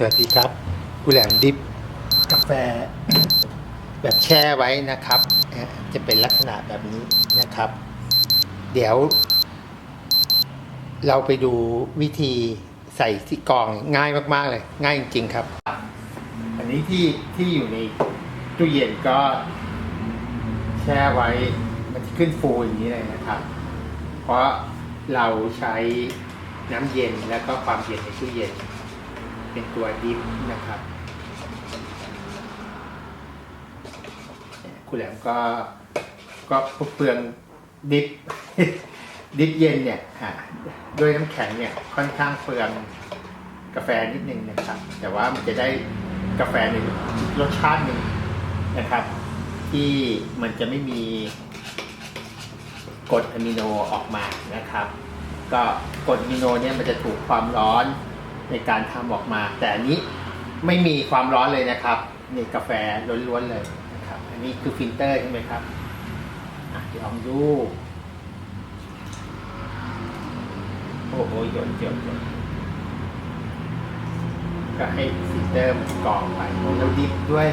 สวัสดีครับกุแหลมดิฟกาแฟ แบบแช่ไว้นะครับ จะเป็นลักษณะแบบนี้นะครับ เดี๋ยว เราไปดูวิธีใส่ที่กองง่ายมาก ๆ เลย ง่ายจริง ๆ ครับ อันนี้ที่ที่อยู่ในตู้เย็นก็แช่ไว้ มันจะขึ้นฟูอย่างนี้เลยนะครับ เพราะเราใช้น้ำเย็นแล้วก็ความเย็นในตู้เย็น เป็นตัวดิฟนะครับคุณแหลมก็ก็เปลืองดิฟดิฟเย็นเนี่ยด้วยน้ำแข็งเนี่ยค่อนข้างเปลืองกาแฟนิดนึงนะครับ แต่ว่ามันจะได้กาแฟในรสชาติหนึ่งนะครับ ที่มันจะไม่มีกรดอะมิโนออกมานะครับ ก็กรดอะมิโนเนี่ยมันจะถูกความร้อน ในการทำออกมา แต่อันนี้ไม่มีความร้อนเลยนะครับนี่กาแฟล้วนๆเลยนะครับอันนี้คือฟิลเตอร์ใช่ไหมครับอะเดี๋ยวลองดูโอ้โหหยดหยดหยดก็ให้ฟิลเตอร์มันกรองไปแล้วดิฟด้วย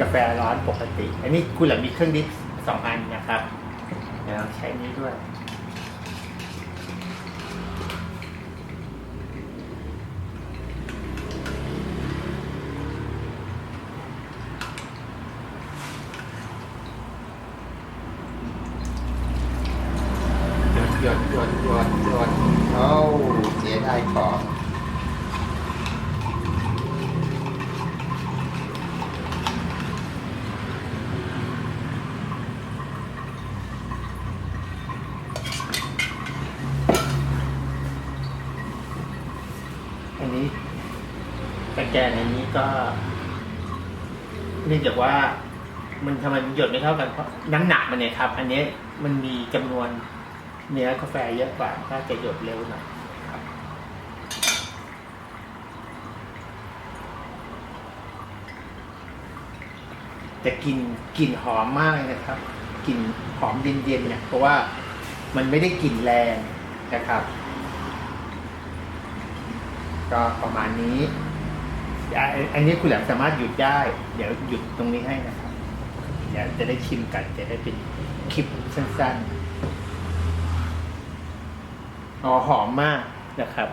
กาแฟร้อนปกติ อันนี้คุณหลังมีเครื่องดิฟสองอันนะครับเดี๋ยวเราใช้นี้ด้วยดหยดหย ดหยดหยดโอ้เสียดายของอันนี้ตะแกรงอันนี้ก็เนื่องจากว่ามันทำไมมันหยดไม่เท่ากันเพราะน้ำหนักมันเนี่ยครับ อันนี้มันมีจำนวน เนื้อกาแฟเยอะกว่าถ้าจะหยดเร็วหน่อยแต่กลิ่นกลิ่นหอมมากนะครับกลิ่นหอมเย็นๆเนี่ยเพราะว่ามันไม่ได้กลิ่นแรงนะครับ ก็ประมาณนี้ อันนี้คุณแหลมสามารถหยุดได้ เดี๋ยวหยุดตรงนี้ให้นะครับเดี๋ยวจะได้ชิมกันจะได้เป็นคลิปสั้นๆ อ๋อหอมมากนะครับ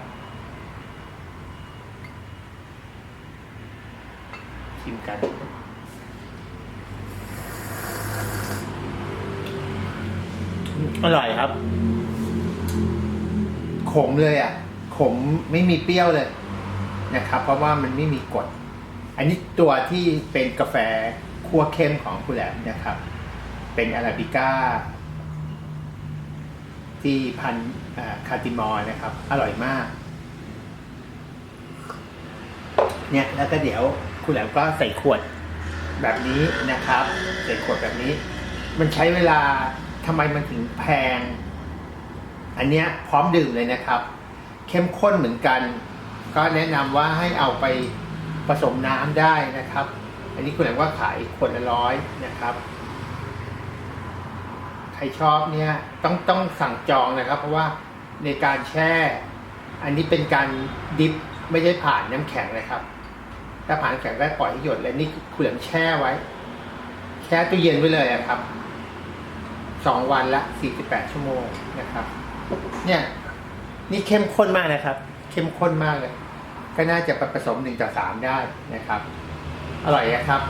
ชิมกันอร่อยครับ ขมเลยอะ ขมไม่มีเปรี้ยวเลยนะครับ เพราะว่ามันไม่มีกรดอันนี้ตัวที่เป็นกาแฟคั่วเข้มของคุณแหลมนะครับ เป็นอาราบิก้า ที่พันอ่าคาติมอร์นะครับ อร่อยมาก เนี่ยแล้วก็เดี๋ยวคุณแหลมก็ใส่ขวดแบบนี้นะครับ ใส่ขวดแบบนี้ มันใช้เวลาทำไมมันถึงแพง อันเนี้ยพร้อมดื่มเลยนะครับ เข้มข้นเหมือนกัน ก็แนะนำว่าให้เอาไปผสมน้ำได้นะครับ อันนี้คุณแหลมว่าขายขวดละร้อยนะครับ ใครชอบเนี่ยต้องต้องสั่งจองนะครับ เพราะว่าในการแช่ อันนี้เป็นการดิฟไม่ได้ผ่านน้ำแข็งนะครับ ถ้าผ่านแข็งได้ปล่อยให้หยดเลยนี่คุณหลือมแช่ไว้ แช่ตู้เย็นไว้เลยครับสองวันละสี่สิบแปดชั่วโมงนะครับ เนี่ย นี่เข้มข้นมากนะครับ เข้มข้นมากเลยก็น่าจะผสมหนึ่งต่อสามได้นะครับ อร่อยนะครับ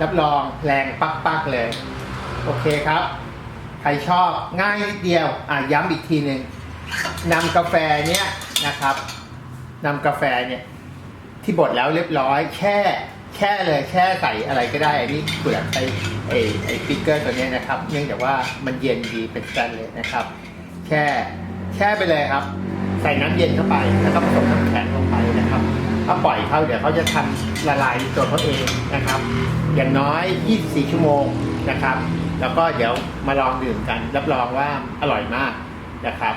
รับรองแรงปักๆเลย โอเคครับ ใครชอบง่ายนิดเดียวอะย้ำอีกทีหนึ่งนำกาแฟเนี้ยนะครับนำกาแฟเนี่ยที่บดแล้วเรียบร้อยแช่แช่เลยแช่ใส่อะไรก็ได้อันนี้เปลือกไอ้ไอ้ไอ้ฟิกเกอร์ตัวเนี้ยนะครับ เนื่องจากว่ามันเย็นดีเป็นกันเลยนะครับแช่แช่ไปเลยครับ ใส่น้ำเย็นเข้าไปแล้วก็ผสมน้ำแข็งลงไปนะครับ ถ้าปล่อยเขาเดี๋ยวเขาจะทำละลายตัวเขาเองนะครับ อย่างน้อย 24 ชั่วโมงนะครับ แล้วก็เดี๋ยวมาลองดื่มกัน รับรองว่าอร่อยมากนะครับ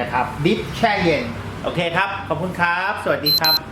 นะครับดิฟแช่เย็น โอเคครับ ขอบคุณครับ สวัสดีครับ